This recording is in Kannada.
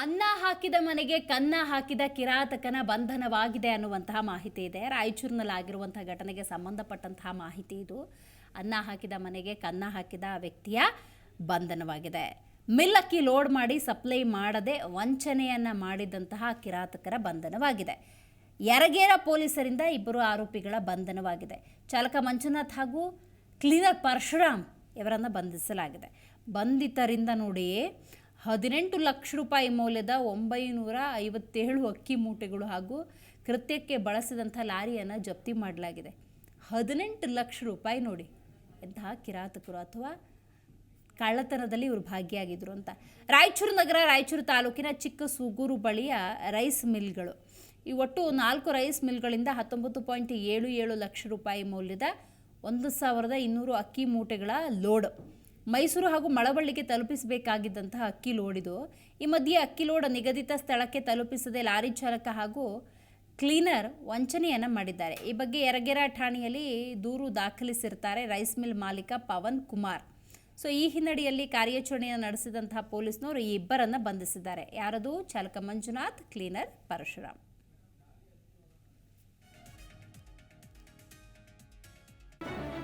ಅನ್ನ ಹಾಕಿದ ಮನೆಗೆ ಕನ್ನ ಹಾಕಿದ ಕಿರಾತಕನ ಬಂಧನವಾಗಿದೆ ಅನ್ನುವಂತಹ ಮಾಹಿತಿ ಇದೆ. ರಾಯಚೂರಿನಲ್ಲಿ ಆಗಿರುವಂತಹ ಘಟನೆಗೆ ಸಂಬಂಧಪಟ್ಟಂತಹ ಮಾಹಿತಿ ಇದು. ಅನ್ನ ಹಾಕಿದ ಮನೆಗೆ ಕನ್ನ ಹಾಕಿದ ವ್ಯಕ್ತಿಯ ಬಂಧನವಾಗಿದೆ. ಮಿಲ್ಲಕ್ಕಿ ಲೋಡ್ ಮಾಡಿ ಸಪ್ಲೈ ಮಾಡದೆ ವಂಚನೆಯನ್ನ ಮಾಡಿದಂತಹ ಕಿರಾತಕರ ಬಂಧನವಾಗಿದೆ. ಯರಗೇರ ಪೊಲೀಸರಿಂದ ಇಬ್ಬರು ಆರೋಪಿಗಳ ಬಂಧನವಾಗಿದೆ. ಚಾಲಕ ಮಂಜುನಾಥ್ ಹಾಗೂ ಕ್ಲೀನರ್ ಪರಶುರಾಮ್ ಇವರನ್ನು ಬಂಧಿಸಲಾಗಿದೆ. ಬಂಧಿತರಿಂದ ನೋಡಿ ಹದಿನೆಂಟು ಲಕ್ಷ ರೂಪಾಯಿ ಮೌಲ್ಯದ ಒಂಬೈನೂರ ಐವತ್ತೇಳು ಅಕ್ಕಿ ಮೂಟೆಗಳು ಹಾಗೂ ಕೃತ್ಯಕ್ಕೆ ಬಳಸಿದಂಥ ಲಾರಿಯನ್ನು ಜಪ್ತಿ ಮಾಡಲಾಗಿದೆ. ಹದಿನೆಂಟು ಲಕ್ಷ ರೂಪಾಯಿ ನೋಡಿ. ಎಂತಹ ಕಿರಾತಕರು ಅಥವಾ ಕಳ್ಳತನದಲ್ಲಿ ಇವರು ಭಾಗಿಯಾಗಿದ್ರು ಅಂತ. ರಾಯಚೂರು ನಗರ, ರಾಯಚೂರು ತಾಲೂಕಿನ ಚಿಕ್ಕ ಸೂಗೂರು ಬಳಿಯ ರೈಸ್ ಮಿಲ್ಗಳು. ಈ ಒಟ್ಟು ನಾಲ್ಕು ರೈಸ್ ಮಿಲ್ಗಳಿಂದ ಹತ್ತೊಂಬತ್ತು ಪಾಯಿಂಟ್ ಏಳು ಏಳು ಲಕ್ಷ ರೂಪಾಯಿ ಮೌಲ್ಯದ ಒಂದು ಸಾವಿರದ ಇನ್ನೂರು ಅಕ್ಕಿ ಮೂಟೆಗಳ ಲೋಡ್. ಮೈಸೂರು ಹಾಗೂ ಮಳವಳ್ಳಿಗೆ ತಲುಪಿಸಬೇಕಾಗಿದ್ದಂತಹ ಅಕ್ಕಿ ಲೋಡಿದು ಈ ಮಧ್ಯೆ ಅಕ್ಕಿ ಲೋಡ್ ನಿಗದಿತ ಸ್ಥಳಕ್ಕೆ ತಲುಪಿಸದೆ ಲಾರಿ ಚಾಲಕ ಹಾಗೂ ಕ್ಲೀನರ್ ವಂಚನೆಯನ್ನು ಮಾಡಿದ್ದಾರೆ. ಈ ಬಗ್ಗೆ ಎರಗೆರ ಠಾಣೆಯಲ್ಲಿ ದೂರು ದಾಖಲಿಸಿರ್ತಾರೆ ರೈಸ್ ಮಿಲ್ ಮಾಲೀಕ ಪವನ್ ಕುಮಾರ್. ಸೊ, ಈ ಹಿನ್ನಡೆಯಲ್ಲಿ ಕಾರ್ಯಾಚರಣೆಯನ್ನು ನಡೆಸಿದಂತಹ ಪೊಲೀಸ್ನವರು ಈ ಇಬ್ಬರನ್ನು ಬಂಧಿಸಿದ್ದಾರೆ. ಯಾರದು? ಚಾಲಕ Manjunath, cleaner Parashuram.